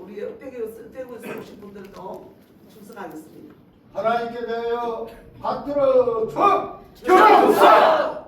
우리 빼기로 빼고 쓰신 분들도 더 충성하겠습니다. 하나님께 대하여 받들어 주! 교사!